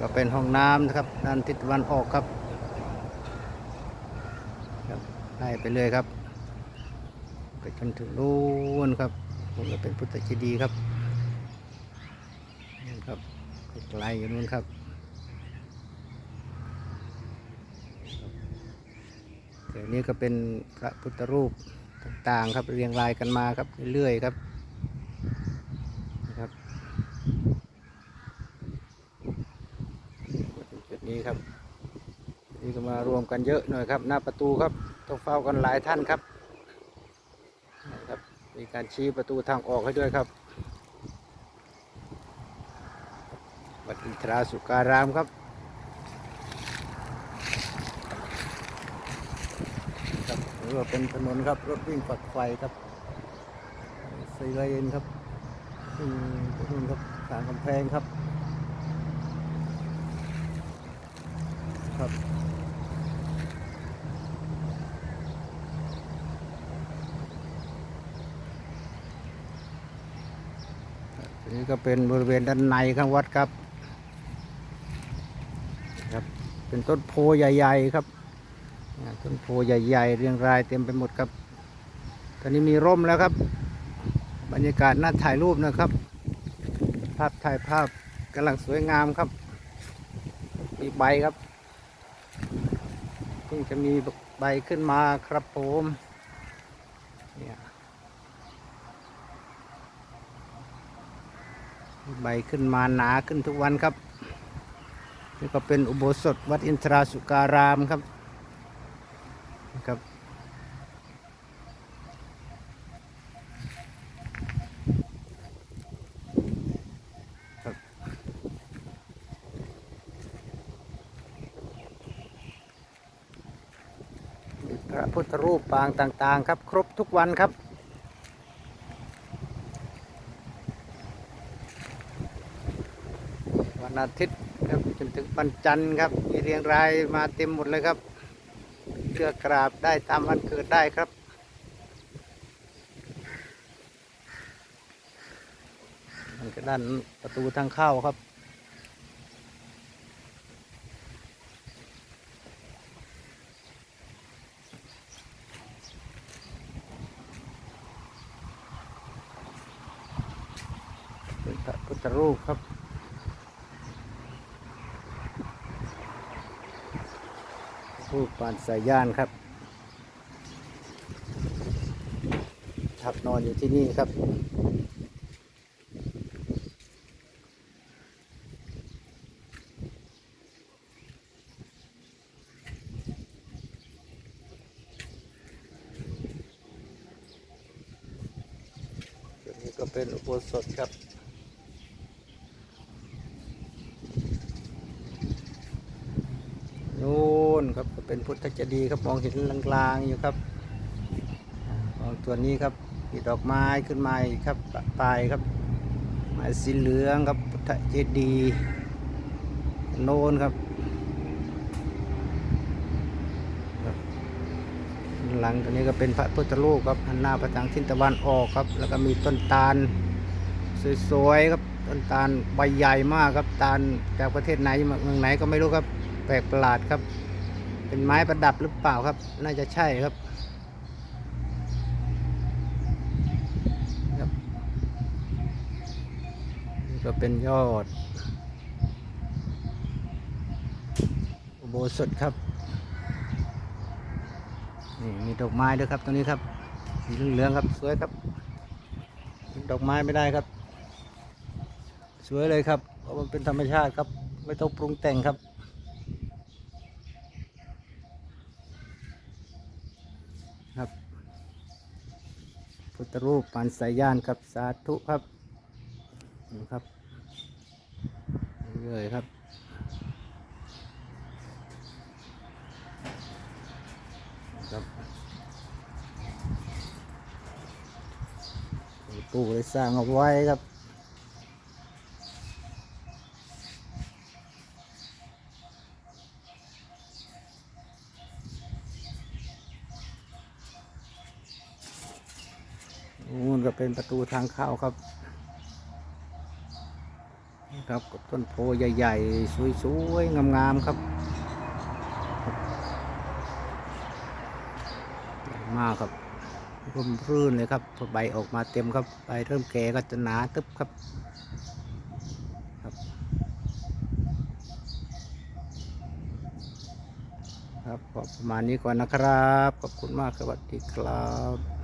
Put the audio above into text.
ก็เป็นห้องน้ำนะครับด้านทิศตะวันออกครับครับไล่ไปเลยครับ ไปจนถึงนู่นครับนู่นก็เป็นพุทธเจดีย์ครับนู่ครับไกลอยู่นู่นครับเดี๋ยวนี้ก็เป็นพระพุทธรูปต่างๆครับเรียงรายกันมาครับเรื่อยๆครับจุด นี้ครับ นี่ก็มารวมกันเยอะหน่อยครับ หน้าประตูครับต้องเฝ้ากันหลายท่านครับนะครับมีการชี้ประตูทางออกให้ด้วยครับวัดอินทราสุการามครับครับหรือว่าเป็นถนนครับรถวิ่งฝักไฟครับสีเลนครับอืมนู่นครับทางกำแพงครับ ครับนนี้ก็เป็นบริเวณด้านในข้างวัดครับครับ เป็นต้นโพใหญ่ๆครับต้นโพใหญ่ๆ เรียงรายเต็มไปหมดครับ ตอนนี้มีร่มแล้วครับ บรรยากาศน่าถ่ายรูปนะครับ ภาพถ่ายภาพกำลังสวยงามครับ มีใบครับ เพิ่งจะมีใบขึ้นมาครับผมเนี่ยใบขึ้นมาหนาขึ้นทุกวันครับ นี่ก็เป็นอุโบสถวัดอินทราสุการามครับนะครับครับ ระพุทธรูปปางต่างๆ ครับ ครบทุกวันครับ วันอาทิตย์ครับจนถึงวันจันทร์ครับ มีเรียงรายมาเต็มหมดเลยครับเพื่อกราบได้ตามวันเกิดได้ครับมันก็ด้านประตูทางเข้าครับ เป็นพระพุทธรูปครับรูปปานสายยานครับทับนอนอยู่ที่นี่ครับนี้ก็เป็นอุโบสถครับ นู่นครับเป็นพุทธเจดีย์ครับมองเห็นลางๆอยู่ครับมองตัวนี้ครับมีดอกไม้ขึ้นมาครับปลายครับไม้สีเหลืองครับพุทธเจดีย์โน่นครับหลังตัวนี้ก็เป็นพระพุทธรูปครับหันหน้าไปทางทิศตะวันออกครับ แล้วก็มีต้นตาลสวยๆครับต้นตาลใบใหญ่มากครับตาลจากประเทศไหนเมืองไหนก็ไม่รู้ครับ แปลกประหลาดครับ เป็นไม้ประดับหรือเปล่าครับ น่าจะใช่ครับครับนี่ก็เป็นยอด อุโบสถครับ นี่มีดอกไม้ด้วยครับตรงนี้ครับสีเหลืองๆครับสวยครับ ดอกไม้ไม่ได้ครับ สวยเลยครับเพราะมันเป็นธรรมชาติครับ ไม่ต้องปรุงแต่งครับครับ พุทธรูปปานสายยานครับสาธุครับนี่ครับนี่เลยครับครับปู่ได้สร้างเอาไว้ครับ นู่นก็เป็นประตูทางเข้าครับนี่ครับกับต้นโพใหญ่ๆ สวยๆ งามๆ ครับมากครับร่มรื่นเลยครับใบออกมาเต็มครับใบเริ่มแก่ก็จะหนาตึบครับครับ ครับประมาณนี้ก่อนนะครับ ขอบคุณมากครับสวัสดีครับ